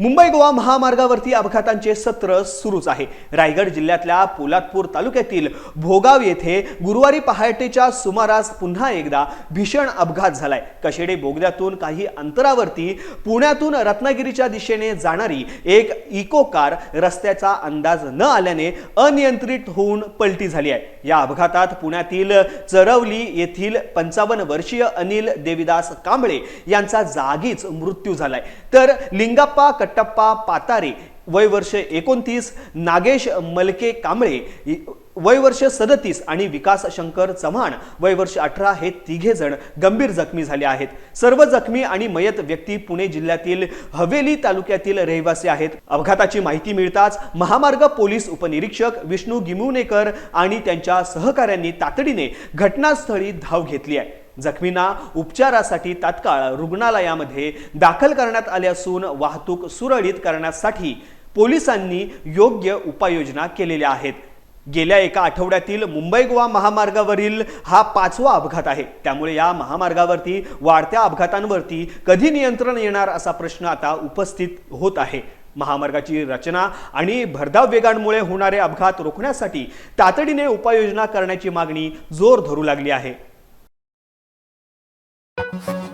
मुंबई गोवा महामार्गावरती अपघातांचे सत्र सुरूच आहे. रायगड जिल्ह्यातल्या पोलादपूर तालुक्यातील भोगाव येथे गुरुवारी पहाटेच्या सुमारास पुन्हा एकदा भीषण अपघात झालाय. कशेडे बोगद्यातून काही अंतरावरती पुण्यातून रत्नागिरीच्या दिशेने जाणारी एक इको कार रस्त्याचा अंदाज न आल्याने अनियंत्रित होऊन पलटी झाली आहे. या अपघातात पुण्यातील चरवली येथील पंचावन्न वर्षीय अनिल देविदास कांबळे यांचा जागीच मृत्यू झालाय. तर लिंगाप्पा कट्टप्पा पातारे वय वर्ष एकोणतीस नागेश मलके कांबळे वय वर्ष सदतीस आणि विकास शंकर चव्हाण वय वर्ष अठरा हे तिघे जण गंभीर जखमी झाले आहेत. सर्व जखमी आणि मयत व्यक्ती पुणे जिल्ह्यातील हवेली तालुक्यातील रहिवासी आहेत. अपघाताची माहिती मिळताच महामार्ग पोलीस उपनिरीक्षक विष्णू गिमुनेकर आणि त्यांच्या सहकाऱ्यांनी तातडीने घटनास्थळी धाव घेतली आहे. जखमींना उपचारासाठी तात्काळ रुग्णालयामध्ये दाखल करण्यात आले असून वाहतूक सुरळीत करण्यासाठी पोलिसांनी योग्य उपाययोजना केलेल्या आहेत. गेल्या एका आठवड्यातील मुंबई गोवा महामार्गावरील हा पाचवा अपघात आहे. त्यामुळे या महामार्गावरती वाढत्या अपघातांवरती कधी नियंत्रण येणार असा प्रश्न आता उपस्थित होत आहे. महामार्गाची रचना आणि भरधाव वेगांमुळे होणारे अपघात रोखण्यासाठी तातडीने उपाययोजना करण्याची मागणी जोर धरू लागली आहे. Thank you.